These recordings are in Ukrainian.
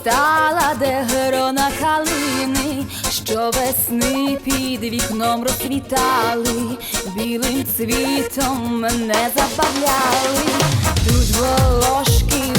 стала, де грона калини, що весни під вікном розквітали, білим цвітом мене забавляли, тут волошки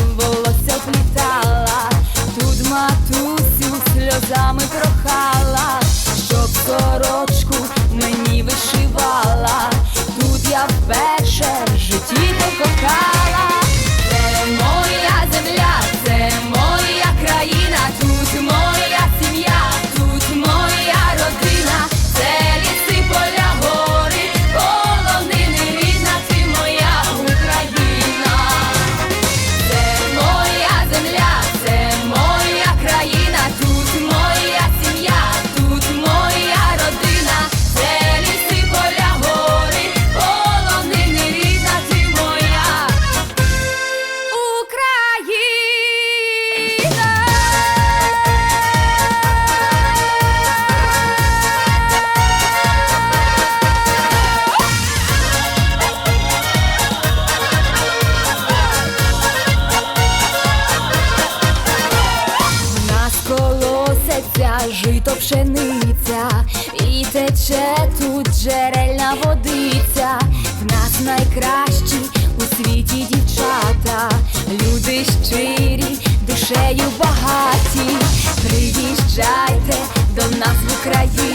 пшениця, і тече тут джерельна водиця. В нас найкращі у світі дівчата, люди щирі, душею багаті. Приїжджайте до нас в Україну,